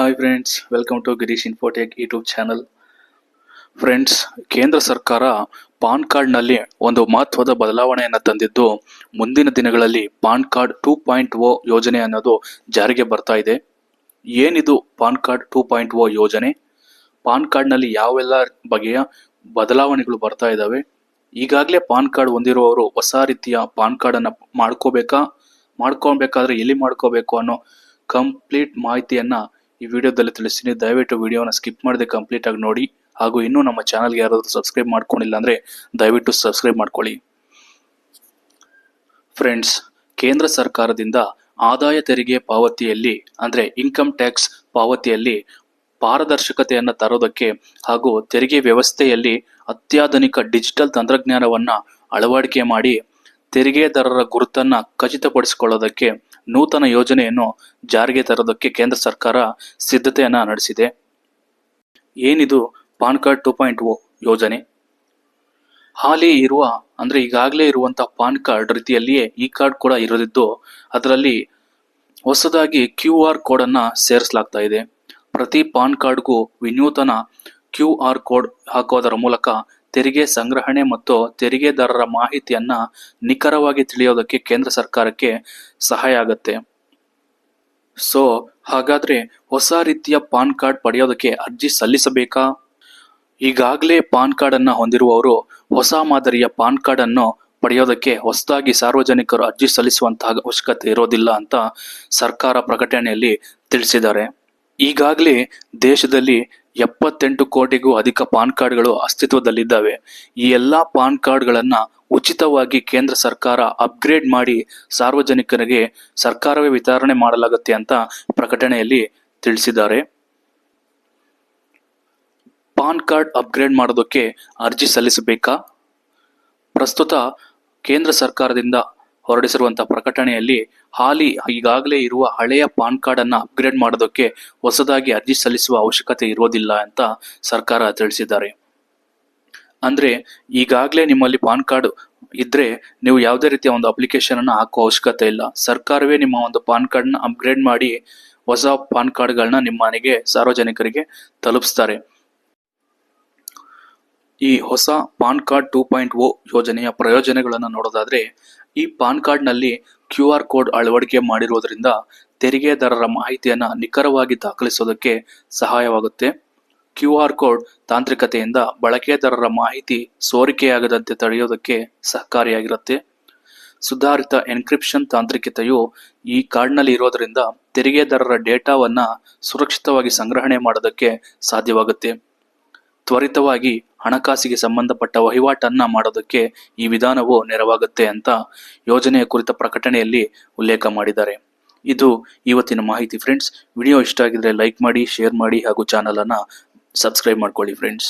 Hi friends welcome to Girish Infotech YouTube channel friends ಕೇಂದ್ರ ಸರ್ಕಾರ PAN ಕಾರ್ಡ್ನಲ್ಲಿ ಒಂದು ಮಹತ್ವದ ಬದಲಾವಣೆಯನ್ನು ತಂದಿದ್ದು, ಮುಂದಿನ ದಿನಗಳಲ್ಲಿ PAN card two point O ಯೋಜನೆ ಅನ್ನೋದು ಜಾರಿಗೆ ಬರ್ತಾ ಇದೆ. ಏನಿದು PAN card two point O ಯೋಜನೆ? ಪಾನ್ ಕಾರ್ಡ್ನಲ್ಲಿ ಯಾವೆಲ್ಲ ಬಗೆಯ ಬದಲಾವಣೆಗಳು ಬರ್ತಾ ಇದ್ದಾವೆ ಈಗಾಗಲೇ ಪಾನ್ ಕಾರ್ಡ್ ಹೊಂದಿರುವವರು ಹೊಸ ರೀತಿಯ ಪಾನ್ ಕಾರ್ಡನ್ನು ಮಾಡ್ಕೋಬೇಕಾ? ಮಾಡ್ಕೊಬೇಕಾದ್ರೆ ಎಲ್ಲಿ ಮಾಡ್ಕೋಬೇಕು ಅನ್ನೋ ಕಂಪ್ಲೀಟ್ ಮಾಹಿತಿಯನ್ನ ಈ ವಿಡಿಯೋದಲ್ಲಿ ತಿಳಿಸ್ತೀನಿ, ದಯವಿಟ್ಟು ವಿಡಿಯೋನ ಸ್ಕಿಪ್ ಮಾಡದೆ ಕಂಪ್ಲೀಟ್ ಆಗಿ ನೋಡಿ. ಹಾಗೂ ಇನ್ನೂ ನಮ್ಮ ಚಾನಲ್ಗೆ ಯಾರಾದರೂ ಸಬ್ಸ್ಕ್ರೈಬ್ ಮಾಡ್ಕೊಂಡಿಲ್ಲ ಅಂದರೆ ದಯವಿಟ್ಟು ಸಬ್ಸ್ಕ್ರೈಬ್ ಮಾಡ್ಕೊಳ್ಳಿ. ಫ್ರೆಂಡ್ಸ್, ಕೇಂದ್ರ ಸರ್ಕಾರದಿಂದ ಆದಾಯ ತೆರಿಗೆ ಪಾವತಿಯಲ್ಲಿ, ಅಂದರೆ ಇನ್ಕಮ್ ಟ್ಯಾಕ್ಸ್ ಪಾವತಿಯಲ್ಲಿ ಪಾರದರ್ಶಕತೆಯನ್ನು ತರೋದಕ್ಕೆ ಹಾಗೂ ತೆರಿಗೆ ವ್ಯವಸ್ಥೆಯಲ್ಲಿ ಅತ್ಯಾಧುನಿಕ ಡಿಜಿಟಲ್ ತಂತ್ರಜ್ಞಾನವನ್ನು ಅಳವಡಿಕೆ ಮಾಡಿ ತೆರಿಗೆದಾರರ ಗುರುತನ್ನ ಖಚಿತಪಡಿಸಿಕೊಳ್ಳೋದಕ್ಕೆ ನೂತನ ಯೋಜನೆಯನ್ನು ಜಾರಿಗೆ ತರೋದಕ್ಕೆ ಕೇಂದ್ರ ಸರ್ಕಾರ ಸಿದ್ಧತೆಯನ್ನ ನಡೆಸಿದೆ. ಏನಿದು PAN card two point O ಯೋಜನೆ? ಹಾಲಿ ಇರುವ, ಅಂದ್ರೆ ಈಗಾಗಲೇ ಇರುವಂಥ ಪಾನ್ ಕಾರ್ಡ್ ರೀತಿಯಲ್ಲಿಯೇ ಈ ಕಾರ್ಡ್ ಕೂಡ ಇರದಿದ್ದು, ಅದರಲ್ಲಿ ಹೊಸದಾಗಿ ಕ್ಯೂ ಆರ್ ಕೋಡನ್ನು ಸೇರಿಸಲಾಗ್ತಾ ಇದೆ. ಪ್ರತಿ ಪಾನ್ ಕಾರ್ಡ್ಗೂ ವಿನೂತನ ಕ್ಯೂ ಆರ್ ಕೋಡ್ ಹಾಕೋದರ ಮೂಲಕ ತೆರಿಗೆ ಸಂಗ್ರಹಣೆ ಮತ್ತು ತೆರಿಗೆದಾರರ ಮಾಹಿತಿಯನ್ನ ನಿಖರವಾಗಿ ತಿಳಿಯೋದಕ್ಕೆ ಕೇಂದ್ರ ಸರ್ಕಾರಕ್ಕೆ ಸಹಾಯ ಆಗತ್ತೆ. ಸೊ ಹಾಗಾದ್ರೆ ಹೊಸ ರೀತಿಯ ಪಾನ್ ಕಾರ್ಡ್ ಪಡೆಯೋದಕ್ಕೆ ಅರ್ಜಿ ಸಲ್ಲಿಸಬೇಕಾ? ಈಗಾಗಲೇ ಪಾನ್ ಕಾರ್ಡ್ ಅನ್ನ ಹೊಂದಿರುವವರು ಹೊಸ ಮಾದರಿಯ ಪಾನ್ ಕಾರ್ಡ್ ಅನ್ನು ಪಡೆಯೋದಕ್ಕೆ ಹೊಸದಾಗಿ ಸಾರ್ವಜನಿಕರು ಅರ್ಜಿ ಸಲ್ಲಿಸುವಂತಹ ಅವಶ್ಯಕತೆ ಇರೋದಿಲ್ಲ ಅಂತ ಸರ್ಕಾರ ಪ್ರಕಟಣೆಯಲ್ಲಿ ತಿಳಿಸಿದ್ದಾರೆ. ಈಗಾಗಲೇ ದೇಶದಲ್ಲಿ ಎಪ್ಪತ್ತೆಂಟು ಕೋಟಿಗೂ ಅಧಿಕ ಪಾನ್ ಕಾರ್ಡ್ಗಳು ಅಸ್ತಿತ್ವದಲ್ಲಿದ್ದಾವೆ. ಈ ಎಲ್ಲ ಪಾನ್ ಕಾರ್ಡ್ಗಳನ್ನು ಉಚಿತವಾಗಿ ಕೇಂದ್ರ ಸರ್ಕಾರ ಅಪ್ಗ್ರೇಡ್ ಮಾಡಿ ಸಾರ್ವಜನಿಕರಿಗೆ ಸರ್ಕಾರವೇ ವಿತರಣೆ ಮಾಡಲಾಗುತ್ತೆ ಅಂತ ಪ್ರಕಟಣೆಯಲ್ಲಿ ತಿಳಿಸಿದ್ದಾರೆ. ಪಾನ್ ಕಾರ್ಡ್ ಅಪ್ಗ್ರೇಡ್ ಮಾಡೋದಕ್ಕೆ ಅರ್ಜಿ ಸಲ್ಲಿಸಬೇಕಾ? ಪ್ರಸ್ತುತ ಕೇಂದ್ರ ಸರ್ಕಾರದಿಂದ ಹೊರಡಿಸಿರುವಂತಹ ಪ್ರಕಟಣೆಯಲ್ಲಿ ಹಾಲಿ ಈಗಾಗಲೇ ಇರುವ ಹಳೆಯ ಪಾನ್ ಕಾರ್ಡ್ ಅನ್ನ ಅಪ್ಗ್ರೇಡ್ ಮಾಡೋದಕ್ಕೆ ಹೊಸದಾಗಿ ಅರ್ಜಿ ಸಲ್ಲಿಸುವ ಅವಶ್ಯಕತೆ ಇರೋದಿಲ್ಲ ಅಂತ ಸರ್ಕಾರ ತಿಳಿಸಿದ್ದಾರೆ. ಅಂದ್ರೆ ಈಗಾಗಲೇ ನಿಮ್ಮಲ್ಲಿ ಪಾನ್ ಕಾರ್ಡ್ ಇದ್ರೆ ನೀವು ಯಾವುದೇ ರೀತಿಯ ಒಂದು ಅಪ್ಲಿಕೇಶನ್ ಅನ್ನು ಹಾಕುವ ಅವಶ್ಯಕತೆ ಇಲ್ಲ. ಸರ್ಕಾರವೇ ನಿಮ್ಮ ಒಂದು ಪಾನ್ ಕಾರ್ಡ್ನ ಅಪ್ಗ್ರೇಡ್ ಮಾಡಿ ಹೊಸ ಪಾನ್ ಕಾರ್ಡ್ಗಳನ್ನ ನಿಮ್ಮ ಮನೆಗೆ ಸಾರ್ವಜನಿಕರಿಗೆ ತಲುಪಿಸ್ತಾರೆ. ಈ ಹೊಸ PAN card two point O ಯೋಜನೆಯ ಪ್ರಯೋಜನಗಳನ್ನು ನೋಡೋದಾದರೆ, ಈ ಪಾನ್ ಕಾರ್ಡ್ನಲ್ಲಿ ಕ್ಯೂ ಆರ್ ಕೋಡ್ ಅಳವಡಿಕೆ ಮಾಡಿರುವುದರಿಂದ ತೆರಿಗೆದಾರರ ಮಾಹಿತಿಯನ್ನು ನಿಖರವಾಗಿ ದಾಖಲಿಸೋದಕ್ಕೆ ಸಹಾಯವಾಗುತ್ತೆ. ಕ್ಯೂ ಆರ್ ಕೋಡ್ ತಾಂತ್ರಿಕತೆಯಿಂದ ಬಳಕೆದಾರರ ಮಾಹಿತಿ ಸೋರಿಕೆಯಾಗದಂತೆ ತಡೆಯೋದಕ್ಕೆ ಸಹಕಾರಿಯಾಗಿರುತ್ತೆ. ಸುಧಾರಿತ ಎನ್ಕ್ರಿಪ್ಷನ್ ತಾಂತ್ರಿಕತೆಯು ಈ ಕಾರ್ಡ್ನಲ್ಲಿ ಇರೋದರಿಂದ ತೆರಿಗೆದಾರರ ಡೇಟಾವನ್ನು ಸುರಕ್ಷಿತವಾಗಿ ಸಂಗ್ರಹಣೆ ಮಾಡೋದಕ್ಕೆ ಸಾಧ್ಯವಾಗುತ್ತೆ. ತ್ವರಿತವಾಗಿ ಹಣಕಾಸಿಗೆ ಸಂಬಂಧಪಟ್ಟ ವಹಿವಾಟನ್ನ ಮಾಡೋದಕ್ಕೆ ಈ ವಿಧಾನವು ನೆರವಾಗುತ್ತೆ ಅಂತ ಯೋಜನೆಯ ಕುರಿತ ಪ್ರಕಟಣೆಯಲ್ಲಿ ಉಲ್ಲೇಖ ಮಾಡಿದ್ದಾರೆ. ಇದು ಇವತ್ತಿನ ಮಾಹಿತಿ ಫ್ರೆಂಡ್ಸ್. ವಿಡಿಯೋ ಇಷ್ಟ ಆಗಿದ್ರೆ ಲೈಕ್ ಮಾಡಿ, ಶೇರ್ ಮಾಡಿ ಹಾಗೂ ಚಾನಲನ್ನು ಸಬ್ಸ್ಕ್ರೈಬ್ ಮಾಡ್ಕೊಳ್ಳಿ ಫ್ರೆಂಡ್ಸ್.